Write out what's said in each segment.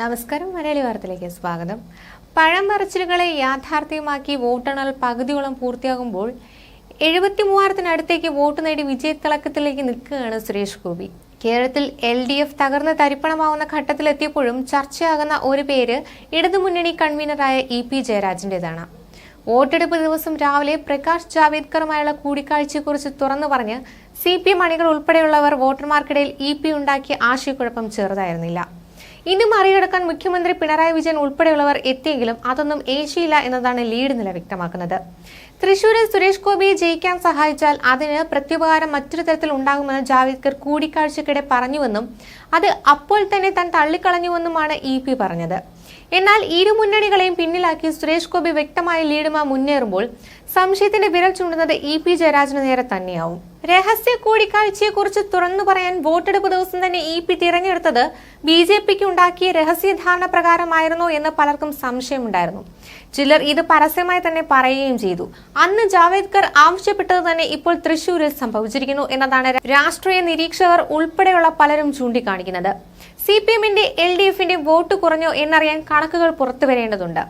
നമസ്കാരം. മലയാളി വാർത്തയിലേക്ക് സ്വാഗതം. പഴം പറച്ചിലുകളെ യാഥാർത്ഥ്യമാക്കി വോട്ടെണ്ണൽ പകുതിയോളം പൂർത്തിയാകുമ്പോൾ എഴുപത്തി മൂവായിരത്തിനടുത്തേക്ക് വോട്ട് നേടി വിജയത്തിളക്കത്തിലേക്ക് നിൽക്കുകയാണ് സുരേഷ് ഗോപി. കേരളത്തിൽ എൽ ഡി എഫ് തകർന്ന് തരിപ്പണമാവുന്ന ഘട്ടത്തിലെത്തിയപ്പോഴും ചർച്ചയാകുന്ന ഒരു പേര് ഇടതുമുന്നണി കൺവീനറായ ഇ പി ജയരാജന്റേതാണ്. വോട്ടെടുപ്പ് ദിവസം രാവിലെ പ്രകാശ് ജാവേദ്കറുമായുള്ള കൂടിക്കാഴ്ചയെക്കുറിച്ച് തുറന്നു പറഞ്ഞ് സി പി എം അണികൾ ഉൾപ്പെടെയുള്ളവർ വോട്ടർമാർക്കിടയിൽ ഇ പി ഉണ്ടാക്കിയ ആശയക്കുഴപ്പം ചെറുതായിരുന്നില്ല. ഇനി മറികടക്കാൻ മുഖ്യമന്ത്രി പിണറായി വിജയൻ ഉൾപ്പെടെയുള്ളവർ എത്തിയെങ്കിലും അതൊന്നും ഏശിയില്ല എന്നതാണ് ലീഡ് നില വ്യക്തമാക്കുന്നത്. തൃശൂരിൽ സുരേഷ് ഗോപിയെ ജയിക്കാൻ സഹായിച്ചാൽ അതിന് പ്രത്യുപകാരം മറ്റൊരു തരത്തിൽ ഉണ്ടാകുമെന്ന് ജാവേദ്കർ കൂടിക്കാഴ്ചക്കിടെ പറഞ്ഞുവെന്നും അത് അപ്പോൾ തന്നെ താൻ തള്ളിക്കളഞ്ഞുവെന്നുമാണ് ഇ പി പറഞ്ഞത്. എന്നാൽ ഇരു മുന്നണികളെയും പിന്നിലാക്കി സുരേഷ് ഗോപി വ്യക്തമായ ലീഡുമായി മുന്നേറുമ്പോൾ സംശയത്തിന്റെ വിരൽ ചൂണ്ടുന്നത് ഇ പി ജയരാജന് നേരെ തന്നെയാവും. രഹസ്യ കൂടിക്കാഴ്ചയെക്കുറിച്ച് തുറന്നു പറയാൻ വോട്ടെടുപ്പ് ദിവസം തന്നെ ഇ പി തിരഞ്ഞെടുത്തത് ബി ജെ പിക്ക് ഉണ്ടാക്കിയ രഹസ്യധാരണ പ്രകാരമായിരുന്നോ എന്ന് പലർക്കും സംശയമുണ്ടായിരുന്നു. ചിലർ ഇത് പരസ്യമായി തന്നെ പറയുകയും ചെയ്തു. അന്ന് ജാവേദ്കർ ആവശ്യപ്പെട്ടത് തന്നെ ഇപ്പോൾ തൃശൂരിൽ സംഭവിച്ചിരിക്കുന്നു എന്നതാണ് രാഷ്ട്രീയ നിരീക്ഷകർ ഉൾപ്പെടെയുള്ള പലരും ചൂണ്ടിക്കാണിക്കുന്നത്. സി പി എമ്മിന്റെ എൽ ഡി എഫിന്റെ വോട്ട് കുറഞ്ഞോ എന്നറിയാൻ കണക്കുകൾ പുറത്തുവരേണ്ടതുണ്ട്.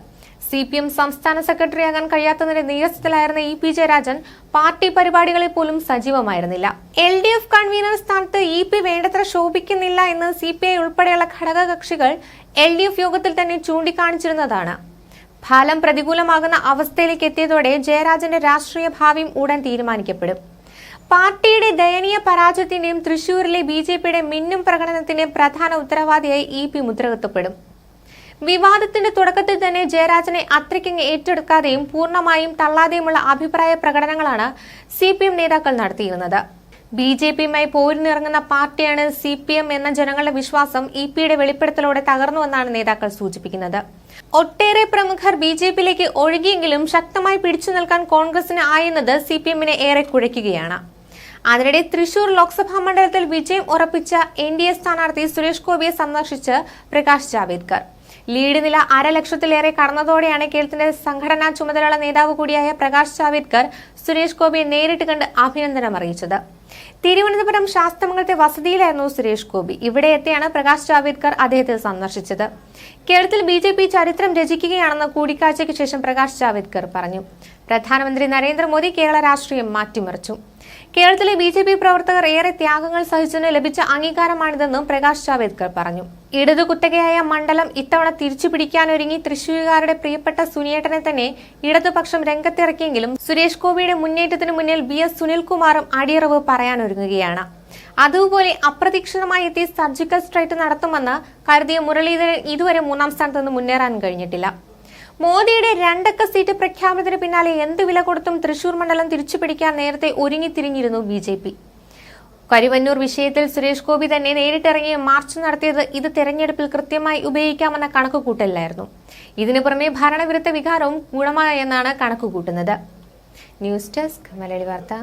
സി പി എം സംസ്ഥാന സെക്രട്ടറിയാകാൻ കഴിയാത്തതിന്റെ നീരസത്തിലായിരുന്ന ഇ പി ജയരാജൻ പാർട്ടി പരിപാടികളിൽ പോലും സജീവമായിരുന്നില്ല. എൽ ഡി എഫ് കൺവീനർ സ്ഥാനത്ത് ഇ പി വേണ്ടത്ര ശോഭിക്കുന്നില്ല എന്ന് സി പി ഐ ഉൾപ്പെടെയുള്ള ഘടകകക്ഷികൾ എൽ ഡി എഫ് യോഗത്തിൽ തന്നെ ചൂണ്ടിക്കാണിച്ചിരുന്നതാണ്. ഫലം പ്രതികൂലമാകുന്ന അവസ്ഥയിലേക്ക് എത്തിയതോടെ ജയരാജന്റെ രാഷ്ട്രീയ ഭാവിയും ഉടൻ തീരുമാനിക്കപ്പെടും. പാർട്ടിയുടെ ദയനീയ പരാജയത്തിന്റെയും തൃശൂരിലെ ബി ജെ പിയുടെ മിന്നും പ്രകടനത്തിന്റെയും പ്രധാന ഉത്തരവാദിയായി ഇ പി മുദ്രകുത്തപ്പെടും. വിവാദത്തിന്റെ തുടക്കത്തിൽ തന്നെ ജയരാജനെ അത്രയ്ക്കങ്ങ് ഏറ്റെടുക്കാതെയും പൂർണമായും തള്ളാതെയുമുള്ള അഭിപ്രായ പ്രകടനങ്ങളാണ് സി പി എം നേതാക്കൾ നടത്തിയിരുന്നത്. ബി ജെ പിയുമായി പോരിനിറങ്ങുന്ന പാർട്ടിയാണ് സി പി എം എന്ന ജനങ്ങളുടെ വിശ്വാസം ഇ പിയുടെ വെളിപ്പെടുത്തലോടെ തകർന്നുവെന്നാണ് നേതാക്കൾ സൂചിപ്പിക്കുന്നത്. ഒട്ടേറെ പ്രമുഖർ ബി ജെ പിയിലേക്ക് ഒഴുകിയെങ്കിലും ശക്തമായി പിടിച്ചു നിൽക്കാൻ കോൺഗ്രസിന് ആയെന്നത് സി പി എമ്മിനെ ഏറെ കുഴയ്ക്കുകയാണ്. അതിനിടെ തൃശൂർ ലോക്സഭാ മണ്ഡലത്തിൽ വിജയം ഉറപ്പിച്ച എൻ ഡി എ സ്ഥാനാർത്ഥി സുരേഷ് ഗോപിയെ സന്ദർശിച്ച് പ്രകാശ് ജാവേദ്കർ ലീഡ് നില അരലക്ഷത്തിലേറെ കടന്നതോടെയാണ് കേരളത്തിന്റെ സംഘടനാ ചുമതലയുള്ള നേതാവ് കൂടിയായ പ്രകാശ് ജാവേദ്കർ സുരേഷ് ഗോപിയെ നേരിട്ട് കണ്ട് അഭിനന്ദനം അറിയിച്ചത്. തിരുവനന്തപുരം ശാസ്തമംഗലത്തെ വസതിയിലായിരുന്നു സുരേഷ് ഗോപി. ഇവിടെ എത്തിയാണ് പ്രകാശ് ജാവേദ്കർ അദ്ദേഹത്തെ സന്ദർശിച്ചത്. കേരളത്തിൽ ബി ജെ പി ചരിത്രം രചിക്കുകയാണെന്ന് കൂടിക്കാഴ്ചയ്ക്ക് ശേഷം പ്രകാശ് ജാവേദ്കർ പറഞ്ഞു. പ്രധാനമന്ത്രി നരേന്ദ്രമോദി കേരള രാഷ്ട്രീയം മാറ്റിമറിച്ചു. കേരളത്തിലെ ബി ജെ പി പ്രവർത്തകർ ഏറെ ത്യാഗങ്ങൾ സഹിച്ചതിന് ലഭിച്ച അംഗീകാരമാണിതെന്നും പ്രകാശ് ജാവേദ്കർ പറഞ്ഞു. ഇടതു കുത്തകയായ മണ്ഡലം ഇത്തവണ തിരിച്ചുപിടിക്കാനൊരുങ്ങി തൃശൂരുകാരുടെ പ്രിയപ്പെട്ട സുനിയേട്ടനെ തന്നെ ഇടതുപക്ഷം രംഗത്തിറക്കിയെങ്കിലും സുരേഷ് ഗോപിയുടെ മുന്നേറ്റത്തിന് മുന്നിൽ ബി എസ് സുനിൽകുമാറും അടിയറവ് പറയാനൊരുങ്ങുകയാണ്. അതുപോലെ അപ്രതീക്ഷിതമായി എത്തി സർജിക്കൽ സ്ട്രൈക്ക് നടത്തുമെന്ന് കരുതിയ മുരളീധരൻ ഇതുവരെ മൂന്നാം സ്ഥാനത്ത് നിന്ന് മുന്നേറാൻ കഴിഞ്ഞിട്ടില്ല. മോദിയുടെ രണ്ടക്ക സീറ്റ് പ്രഖ്യാപനത്തിന് പിന്നാലെ എന്ത് വില കൊടുത്തും തൃശൂർ മണ്ഡലം തിരിച്ചു പിടിക്കാൻ നേരത്തെ ഒരുങ്ങിത്തിരിഞ്ഞിരുന്നു ബി ജെ പി. കരുവന്നൂർ വിഷയത്തിൽ സുരേഷ് ഗോപി തന്നെ നേരിട്ടിറങ്ങി മാർച്ച് നടത്തിയത് ഇത് തെരഞ്ഞെടുപ്പിൽ കൃത്യമായി ഉപയോഗിക്കാമെന്ന കണക്കുകൂട്ടലായിരുന്നു ഇതിനു പുറമെ ഭരണവിരുദ്ധ വികാരവും ഗുണമായെന്നാണ് കണക്കുകൂട്ടുന്നത്. ന്യൂസ് ഡെസ്ക് മലയാളി വാർത്ത.